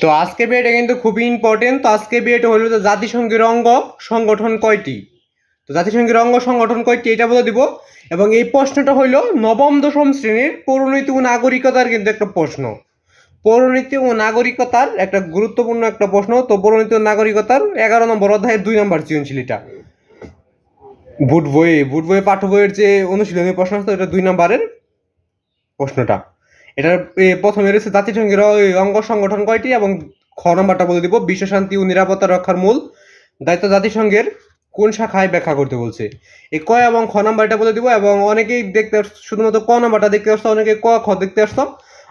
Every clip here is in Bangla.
তো আজকে বিয়েটা কিন্তু খুবই ইম্পর্টেন্ট তো আজকে বিয়েটা হলো যে জাতিসংঘের অঙ্গ সংগঠন কয়টি? তো জাতিসংঘের অঙ্গ সংগঠন কয়টি এটা বলে দিব। এবং এই প্রশ্নটা হইল নবম দশম শ্রেণির পৌরনীতি ও নাগরিকতার কিন্তু একটা প্রশ্ন। পৌরনীতি ও নাগরিকতার একটা গুরুত্বপূর্ণ একটা প্রশ্ন। তো পৌরনীতি ও নাগরিকতার এগারো নম্বর অধ্যায়ের দুই নম্বর সৃজনশীল এটা। বুট বইয়ে বুট বইয়ে পাঠ্য বইয়ের যে অনুশীলনী প্রশ্ন এটা দুই নম্বরের প্রশ্নটা। এটার প্রথমে রয়েছে জাতিসংঘের অঙ্গ সংগঠন কয়টি এবং খ নম্বরটা বলে দিব, বিশ্ব শান্তি ও নিরাপত্তা রক্ষার মূল দায়িত্ব জাতিসংঘের কোন শাখায় ব্যাখ্যা করতে বলছে। এই ক এবং খ নাম্বারটা বলে দিব এবং অনেকেই দেখতে শুধুমাত্র ক নাম্বারটা দেখতে আসতো অনেকে ক, খ দেখতে আসতো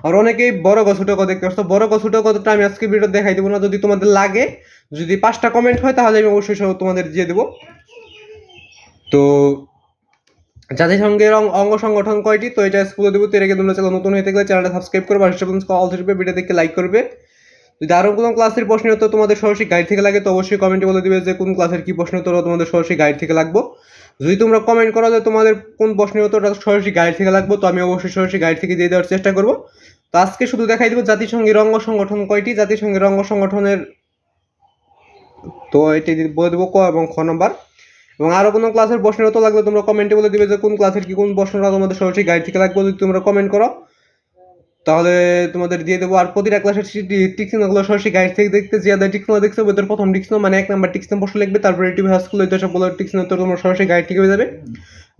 আর অনেকেই বড় গ, ছোট ক দেখতে আসতো বড় গ, ছোট কতটা আমি আজকে ভিডিও দেখাই দেবো না, যদি তোমাদের লাগে, যদি পাঁচটা কমেন্ট হয় তাহলে আমি অবশ্যই তোমাদের দিয়ে দেবো। তো জাতিসংঘের অঙ্গ সংগঠন কয়টি? তো এটা স্কুলে দেবো, তো এর আগে তোমরা নতুন হয়ে থাকলে চ্যানেলটা সাবস্ক্রাইব করবে আর অল থাকবে ভিডিও দেখে লাইক করবে। যদি আরও কোনো ক্লাসের প্রশ্ন উত্তর তোমাদের সরাসরি গাইড থেকে লাগে, তো অবশ্যই কমেন্টে বলে দিবে যে কোন ক্লাসের কি প্রশ্ন উত্তর তোমাদের সরাসরি গাইড থেকে লাগবো। যদি তোমরা কমেন্ট করো যে তোমাদের কোন প্রশ্নের উত্তরটা সরাসরি গাইড থেকে লাগবো, তো আমি অবশ্যই সরাসরি গাইড থেকে দিয়ে দেওয়ার চেষ্টা করব। তো আজকে শুধু দেখাই দেবো জাতিসংঘের অঙ্গ সংগঠন কয়টি? জাতিসংঘের অঙ্গ সংগঠনের, তো এটি বলে দেবো ক এবং খ নম্বর এবং আরও কোনো ক্লাসের প্রশ্নের উত্তর লাগলে তোমরা কমেন্টে বলে দিবে যে কোন ক্লাসের কি, কোন প্রশ্নটা তোমাদের সরাসরি গাইড থেকে লাগবে। যদি তোমরা কমেন্ট করো, তাহলে তোমাদের দিয়ে দেবো। আর প্রতিটা ক্লাসের টিক্সনগুলো সরাসরি গাইড থেকে দেখতে যে যাদের টিক্সন দেখছে, ওদের প্রথম টিক্সন মানে এক নাম্বার টিক্সন প্রশ্ন লিখবে, তারপরে টিভি হাইস্কুল ওই সব বলে টিক্সন উত্তর তোমরা সরাসরি গাইড থেকে হয়ে যাবে।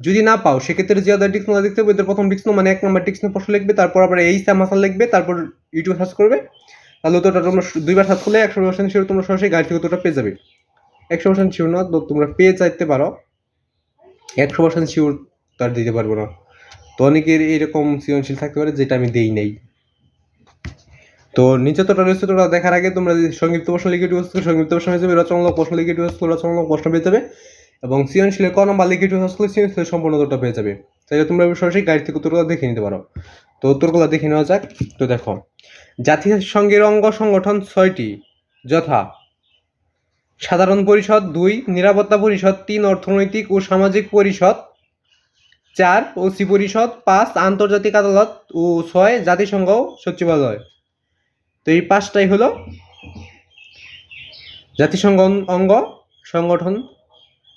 যদি না পাও, সেক্ষেত্রে যে যাদের টিক্সন দেখতে হবে, ওদের প্রথম টিক্সন মানে এক নাম্বার টিক্সন প্রশ্ন লিখবে, তারপর আবার এই সামাসাল লিখবে, তারপর ইউটিউব সার্চ করবে। তাহলে উত্তরটা তোমরা দুইবার সার্চ করলে একশো পার্সেন্ট শিওর তোমরা সরাসরি গাইড থেকে উত্তরটা পেয়ে যাবে। একশো পার্সেন্ট শিওর না, তো তোমরা পেয়ে চাইতে পারো। একশো পার্সেন্ট শিওর তার দিতে পারব না। তো অনেকের এরকম সৃজনশীল থাকতে পারে, যেটা আমি দেই নাই। তো নিচে তো রয়েছে দেখার আগে তোমরা যদি সংক্ষিপ্ত প্রশ্ন লিখে ইউজ করো সংক্ষিপ্ত প্রশ্ন হিসেবে রচনামূলক প্রশ্ন লিখে ইউজ করো রচনামূলক প্রশ্ন পেয়ে যাবে। এবং সৃজনশীলের ক নম্বর লিখে ইউজ করলে সৃজনশীলের সম্পূর্ণ উত্তরটা পেয়ে যাবে। তাহলে তোমরা সরাসরি গাইড থেকে উত্তরগুলো দেখে নিতে পারো। তো উত্তরগুলো দেখে নেওয়া যাক। তো দেখো জাতিসংঘের অঙ্গ সংগঠন ছয়টি। যথা সাধারণ পরিষদ দুই, নিরাপত্তা পরিষদ তিন, অর্থনৈতিক ও সামাজিক পরিষদ চার, ওসি পরিষদ পাঁচ, আন্তর্জাতিক আদালত ও ছয়, জাতিসংঘ সচিবালয়। তো এই পাঁচটাই হলো জাতিসংঘ অঙ্গ সংগঠন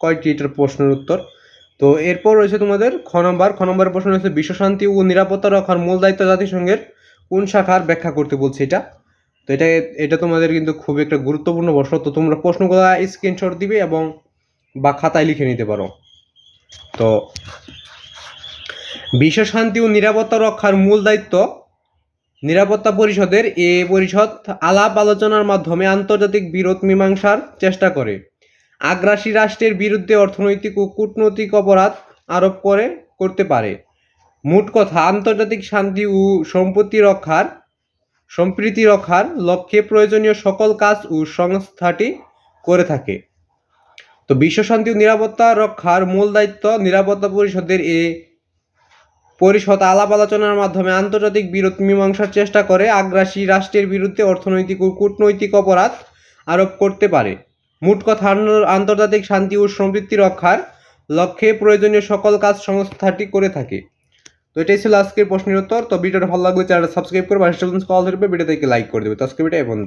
কয়টি এটার প্রশ্নের উত্তর? তো এরপর রয়েছে তোমাদের খ নম্বর। খ নম্বরের প্রশ্ন রয়েছে বিশ্বশান্তি ও নিরাপত্তা রক্ষার মূল দায়িত্ব জাতিসংঘের কোন শাখার ব্যাখ্যা করতে বলছে এটা? তো এটা এটা তোমাদের কিন্তু খুব একটা গুরুত্বপূর্ণ প্রশ্ন তো তোমরা প্রশ্নগুলো স্ক্রিনশট দিবে এবং বা খাতায় লিখে নিতে পারো। তো বিশ্ব শান্তি ও নিরাপত্তা রক্ষার মূল দায়িত্ব নিরাপত্তা পরিষদের এ পরিষদ আলাপ আলোচনার মাধ্যমে আন্তর্জাতিক বিরোধ মীমাংসার চেষ্টা করে। আগ্রাসী রাষ্ট্রের বিরুদ্ধে অর্থনৈতিক ও কূটনৈতিক অপরাধ আরোপ করে, করতে পারে। মোট কথা, আন্তর্জাতিক শান্তি ও সম্পত্তি রক্ষার সম্প্রীতি রক্ষার লক্ষ্যে প্রয়োজনীয় সকল কাজ ও সংস্থাটি করে থাকে। তো বিশ্ব শান্তি ও নিরাপত্তা রক্ষার মূল দায়িত্ব নিরাপত্তা পরিষদের এ পরিষদ আলাপ আলোচনার মাধ্যমে আন্তর্জাতিক বিরোধ মীমাংসার চেষ্টা করে আগ্রাসী রাষ্ট্রের বিরুদ্ধে অর্থনৈতিক ও কূটনৈতিক অপরাধ আরোপ করতে পারে। মোট কথা আন্তর্জাতিক শান্তি ও সম্পৃক্তি রক্ষার লক্ষ্যে প্রয়োজনীয় সকল কাজ সংস্থাটি করে থাকে। তো এটাই ছিল আজকের প্রশ্নের উত্তর। তো ভিডিওটা ভালো লাগলে চ্যানেলটা সাবস্ক্রাইব করবে, আর কল ধরবে ভিডিও থেকে লাইক করে দেবে। তো আজকে ভিডিও এখন